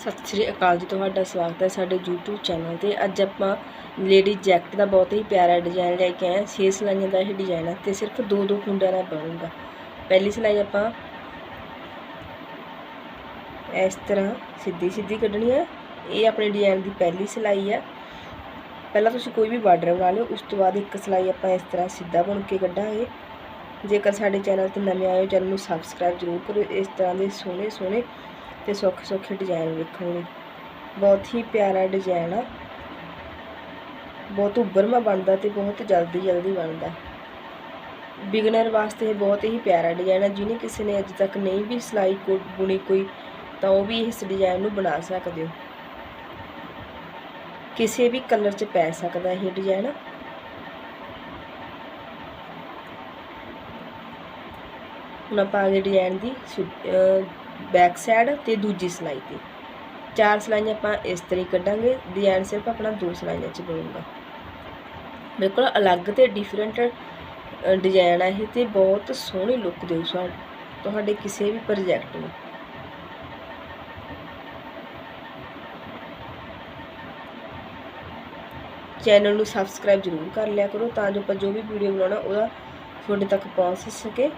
ਸਤਿ ਸ੍ਰੀ ਅਕਾਲ ਜੀ, ਤੁਹਾਡਾ ਸਵਾਗਤ ਹੈ ਸਾਡੇ YouTube ਚੈਨਲ ਤੇ। ਅੱਜ ਆਪਾਂ ਲੇਡੀ ਜੈਕਟ ਦਾ ਬਹੁਤ ਹੀ ਪਿਆਰਾ ਡਿਜ਼ਾਈਨ ਲੈ ਕੇ ਆਏ ਹਾਂ। ਛੇ ਸਲਾਈਆਂ ਦਾ ਇਹ ਡਿਜ਼ਾਈਨ ਹੈ ਤੇ ਸਿਰਫ ਦੋ ਦੋ ਕੁੰਡਿਆਂ ਨਾਲ ਬਣੂਗਾ। ਪਹਿਲੀ ਸਲਾਈ ਆਪਾਂ ਇਸ ਤਰ੍ਹਾਂ ਸਿੱਧੀ ਸਿੱਧੀ ਕੱਢਣੀ ਹੈ ਇਹ ਆਪਣੇ ਡਿਜ਼ਾਈਨ ਦੀ ਪਹਿਲੀ ਸਲਾਈ ਹੈ ਪਹਿਲਾਂ ਤੁਸੀਂ ਕੋਈ ਵੀ ਬਾਰਡਰ ਬਣਾ ਲਿਓ, ਉਸ ਤੋਂ ਬਾਅਦ ਇੱਕ ਸਲਾਈ ਆਪਾਂ ਇਸ ਤਰ੍ਹਾਂ ਸਿੱਧਾ ਬਣ ਕੇ ਕੱਢਾਂਗੇ। ਜੇਕਰ ਸਾਡੇ ਚੈਨਲ ਤੇ ਨਵੇਂ ਆਏ ਹੋ ਚੈਨਲ ਨੂੰ ਸਬਸਕ੍ਰਾਈਬ ਜ਼ਰੂਰ ਕਰੋ ਇਸ ਤਰ੍ਹਾਂ ਦੇ ਸੋਹਣੇ ਸੋਹਣੇ ਤੇ ਸੌਖੇ ਸੌਖੇ ਡਿਜ਼ਾਈਨ ਵੇਖਣ। ਨੂੰ ਬਹੁਤ ਹੀ ਪਿਆਰਾ ਡਿਜ਼ਾਈਨ ਆ। ਬਹੁਤ ਉੱਭਰਮਾ ਬਣਦਾ ਤੇ ਬਹੁਤ ਜਲਦੀ ਜਲਦੀ ਬਣਦਾ। ਬਿਗਨਰ ਵਾਸਤੇ ਇਹ ਬਹੁਤ ਹੀ ਪਿਆਰਾ ਡਿਜ਼ਾਈਨ ਹੈ ਜਿਹਨੇ ਕਿਸੇ ਨੇ ਅਜੇ ਤੱਕ ਨਹੀਂ ਵੀ ਸਿਲਾਈ ਕੋ, ਬੁਣੀ ਕੋਈ, ਤਾਂ ਉਹ ਵੀ ਇਸ ਡਿਜ਼ਾਈਨ ਨੂੰ ਬਣਾ ਸਕਦੇ ਹੋ। ਕਿਸੇ ਵੀ ਕਲਰ 'ਚ ਪੈ ਸਕਦਾ ਇਹ ਡਿਜ਼ਾਈਨ ਹੁਣ ਆਪਾਂ ਅਗੇ ਡਿਜ਼ਾਈਨ ਦੀ ਬੈਕ ਸਾਈਡ ਤੇ ਦੂਜੀ ਸਲਾਈ ਤੇ। ਚਾਰ ਸਲਾਈਆਂ ਆਪਾਂ ਇਸ ਤਰੀ ਕੱਢਾਂਗੇ। ਡਿਜ਼ਾਈਨ ਸਿਰਫ ਆਪਣਾ ਦੋ ਸਲਾਈਆਂ 'ਚ ਬਣੂਗਾ। ਬਿਲਕੁਲ ਅਲੱਗ ਤੇ ਡਿਫਰੈਂਟ ਡਿਜ਼ਾਈਨ ਆ ਇਹ ਤੇ ਬਹੁਤ ਸੋਹਣੀ ਲੁੱਕ ਦੇਊ ਤੁਹਾਡੇ ਕਿਸੇ ਵੀ ਪ੍ਰੋਜੈਕਟ ਨੂੰ। ਚੈਨਲ ਨੂੰ ਸਬਸਕ੍ਰਾਈਬ ਜ਼ਰੂਰ ਕਰ ਲਿਆ ਕਰੋ ਤਾਂ ਜੋ ਆਪਾਂ ਜੋ ਵੀ ਵੀਡੀਓ ਬਣਾਉਣਾ ਉਹਦਾ ਤੁਹਾਡੇ ਤੱਕ ਪਹੁੰਚ ਸਕੇ।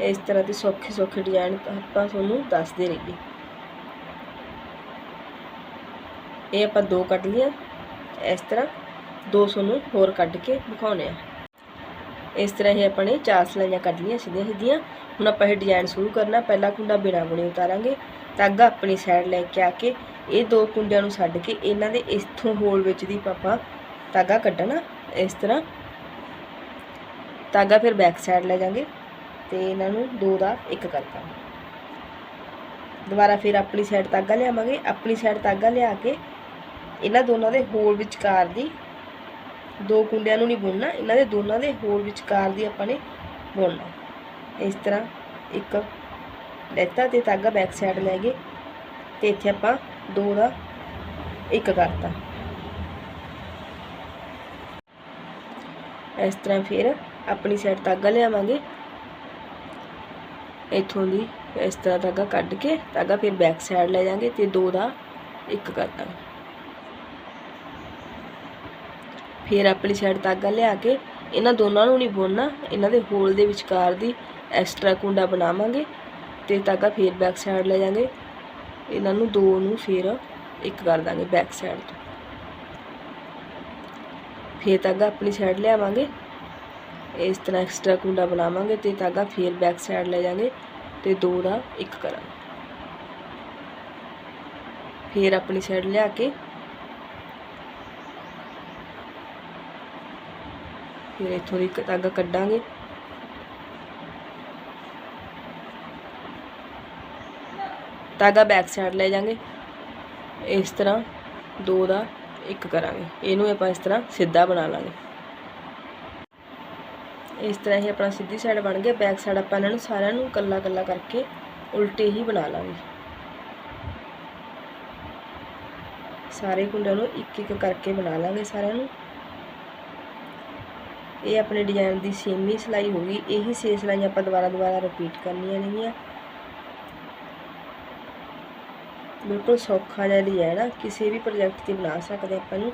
ਇਸ ਤਰ੍ਹਾਂ ਦੇ ਸੌਖੇ ਸੌਖੇ ਡਿਜ਼ਾਈਨ ਆਪਾਂ ਤੁਹਾਨੂੰ ਦੱਸਦੇ ਰਹੀਏ। ਇਹ ਆਪਾਂ ਦੋ ਕੱਢ ਲਈਆਂ। ਇਸ ਤਰ੍ਹਾਂ 200 ਨੂੰ ਹੋਰ ਕੱਢ ਕੇ ਦਿਖਾਉਣੇ ਆ। ਇਸ ਤਰ੍ਹਾਂ ਹੀ ਆਪਾਂ ਨੇ ਚਾਰ ਸਲਾਈਆਂ ਕੱਢ ਲਈਆਂ ਸਿੱਧੀਆਂ ਸਿੱਧੀਆਂ। ਹੁਣ ਆਪਾਂ ਇਹ ਡਿਜ਼ਾਈਨ ਸ਼ੁਰੂ ਕਰਨਾ। ਪਹਿਲਾ ਕੁੰਡਾ ਬਿਨਾ ਬੁਣੇ ਉਤਾਰਾਂਗੇ। ਧਾਗਾ ਆਪਣੀ ਸਾਈਡ ਲੈ ਕੇ ਆ ਕੇ ਇਹ ਦੋ ਕੁੰਡਿਆਂ ਨੂੰ ਛੱਡ ਕੇ ਇਹਨਾਂ ਦੇ ਇਥੋਂ ਹੋਲ ਵਿੱਚ ਦੀ ਆਪਾਂ ਧਾਗਾ ਕੱਢਣਾ। ਇਸ ਤਰ੍ਹਾਂ ਧਾਗਾ ਫਿਰ ਬੈਕ ਸਾਈਡ ਲੈ ਜਾਾਂਗੇ। ਤੇ ਇਹਨਾਂ ਨੂੰ ਦੋ ਦਾ ਇੱਕ ਕਰਤਾ ਦੁਬਾਰਾ ਫਿਰ ਆਪਣੀ ਸਾਈਡ ਧਾਗਾ ਲਿਆਵਾਂਗੇ। ਆਪਣੀ ਸਾਈਡ ਧਾਗਾ ਲਿਆ ਕੇ ਇਹਨਾਂ ਦੋਨਾਂ ਦੇ ਹੋਲ ਵਿਚਕਾਰ ਦੀ ਦੋ ਕੁੰਡਿਆਂ ਨੂੰ ਨਹੀਂ ਬੁਣਨਾ, ਇਹਨਾਂ ਦੇ ਦੋਨਾਂ ਦੇ ਹੋਲ ਵਿਚਕਾਰ ਦੀ ਆਪਾਂ ਨੇ ਬੁਣਨਾ। ਇਸ ਤਰ੍ਹਾਂ ਇੱਕ ਲੈਤਾ ਤੇ ਧਾਗਾ ਬੈਕ ਸਾਈਡ ਲੈ ਗਏ ਤੇ ਇੱਥੇ ਆਪਾਂ ਦੋ ਦਾ ਇੱਕ ਕਰਤਾ ਇਸ ਤਰ੍ਹਾਂ ਫਿਰ ਆਪਣੀ ਸਾਈਡ ਧਾਗਾ ਲਿਆਵਾਂਗੇ। ਇੱਥੋਂ ਦੀ ਇਸ ਤਰ੍ਹਾਂ ਧਾਗਾ ਕੱਢ ਕੇ ਧਾਗਾ ਫਿਰ ਬੈਕ ਸਾਈਡ ਲੈ ਜਾਾਂਗੇ ਤੇ ਦੋ ਦਾ ਇੱਕ ਕਰ ਦਾਂਗੇ। ਫਿਰ ਆਪਣੀ ਸਾਈਡ ਧਾਗਾ ਲਿਆ ਕੇ ਇਹਨਾਂ ਦੋਨਾਂ ਨੂੰ ਨਹੀਂ ਬੁਣਨਾ, ਇਹਨਾਂ ਦੇ ਹੋਲ ਦੇ ਵਿਚਕਾਰ ਦੀ ਐਕਸਟਰਾ ਕੁੰਡਾ ਬਣਾਵਾਂਗੇ ਤੇ ਧਾਗਾ ਫਿਰ ਬੈਕ ਸਾਈਡ ਲੈ ਜਾਾਂਗੇ ਇਹਨਾਂ ਨੂੰ ਦੋ ਨੂੰ ਫਿਰ ਇੱਕ ਕਰ ਦਾਂਗੇ ਬੈਕ ਸਾਈਡ ਤੋਂ। ਫਿਰ ਧਾਗਾ ਆਪਣੀ ਸਾਈਡ ਲਿਆਵਾਂਗੇ ਇਸ ਤਰ੍ਹਾਂ ਐਕਸਟਰਾ ਕੁੰਡਾ ਬਣਾਵਾਂਗੇ ਤੇ ਧਾਗਾ ਫੇਰ ਬੈਕ ਸਾਈਡ ਲੈ ਜਾਾਂਗੇ ਤੇ ਦੋ ਦਾ ਇੱਕ ਕਰਾਂਗੇ। ਫੇਰ ਆਪਣੀ ਸਾਈਡ ਲਿਆ ਕੇ ਫਿਰ ਇਥੋਂ ਦੀ ਧਾਗਾ ਕੱਢਾਂਗੇ। ਧਾਗਾ ਬੈਕ ਸਾਈਡ ਲੈ ਜਾਾਂਗੇ ਇਸ ਤਰ੍ਹਾਂ ਦੋ ਦਾ ਇੱਕ ਕਰਾਂਗੇ। ਇਹਨੂੰ ਆਪਾਂ ਇਸ ਤਰ੍ਹਾਂ ਸਿੱਧਾ ਬਣਾ ਲਾਂਗੇ। ਇਸ ਤਰ੍ਹਾਂ ਹੀ ਆਪਣਾ ਸਿੱਧੀ ਸਾਈਡ ਬਣ ਗਿਆ ਬੈਕ ਸਾਈਡ ਆਪਾਂ ਇਹਨਾਂ ਨੂੰ ਸਾਰਿਆਂ ਨੂੰ ਕੱਲਾ ਕੱਲਾ ਕਰਕੇ ਉਲਟੇ ਹੀ ਬਣਾ ਲਾਂਗੇ। ਸਾਰੇ ਕੁੰਡਿਆਂ ਨੂੰ ਇੱਕ ਇੱਕ ਕਰਕੇ ਬਣਾ ਲਾਂਗੇ ਸਾਰਿਆਂ ਨੂੰ। ਇਹ ਆਪਣੇ ਡਿਜ਼ਾਈਨ ਦੀ ਸੇਮੀ ਸਿਲਾਈ ਹੋ ਗਈ, ਇਹੀ ਸੇ ਸਲਾਈਆਂ ਆਪਾਂ ਦੁਬਾਰਾ ਦੁਬਾਰਾ ਰਿਪੀਟ ਕਰਨੀਆਂ ਨੇਗੀਆਂ। ਬਿਲਕੁਲ ਸੌਖਾ ਜਿਹਾ ਡਿਜ਼ਾਈਨ ਆ, ਕਿਸੇ ਵੀ ਪ੍ਰੋਜੈਕਟ ਤੇ ਬਣਾ ਸਕਦੇ ਆਪਾਂ ਨੂੰ।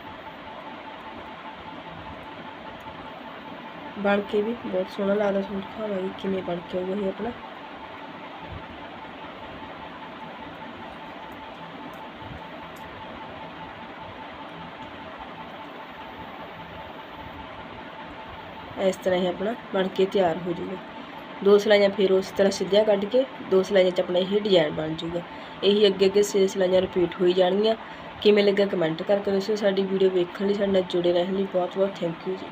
ਬਣ ਕੇ ਵੀ ਬਹੁਤ ਸੋਹਣਾ ਲੱਗਦਾ ਤੁਹਾਨੂੰ ਦਿਖਾਵਾਂਗੀ ਕਿਵੇਂ ਬਣ ਕੇ ਆਊਗਾ ਇਹ ਆਪਣਾ ਇਸ ਤਰ੍ਹਾਂ ਹੀ ਆਪਣਾ ਬਣ ਕੇ ਤਿਆਰ ਹੋ ਜਾਊਗਾ ਦੋ ਸਲਾਈਆਂ ਫਿਰ ਉਸ ਤਰ੍ਹਾਂ ਸਿੱਧੀਆਂ ਕੱਢ ਕੇ ਦੋ ਸਲਾਈਆਂ 'ਚ ਆਪਣਾ ਇਹ ਡਿਜ਼ਾਈਨ ਬਣ ਜਾਊਗਾ ਇਹੀ ਅੱਗੇ ਅੱਗੇ ਸੇ ਸਲਾਈਆਂ ਰਿਪੀਟ ਹੋਈ ਜਾਣਗੀਆਂ ਕਿਵੇਂ ਲੱਗਾ ਕਮੈਂਟ ਕਰਕੇ ਦੱਸੋ ਸਾਡੀ ਵੀਡੀਓ ਵੇਖਣ ਲਈ ਸਾਡੇ ਨਾਲ ਜੁੜੇ ਰਹਿਣ ਲਈ ਬਹੁਤ ਬਹੁਤ ਥੈਂਕ ਯੂ ਜੀ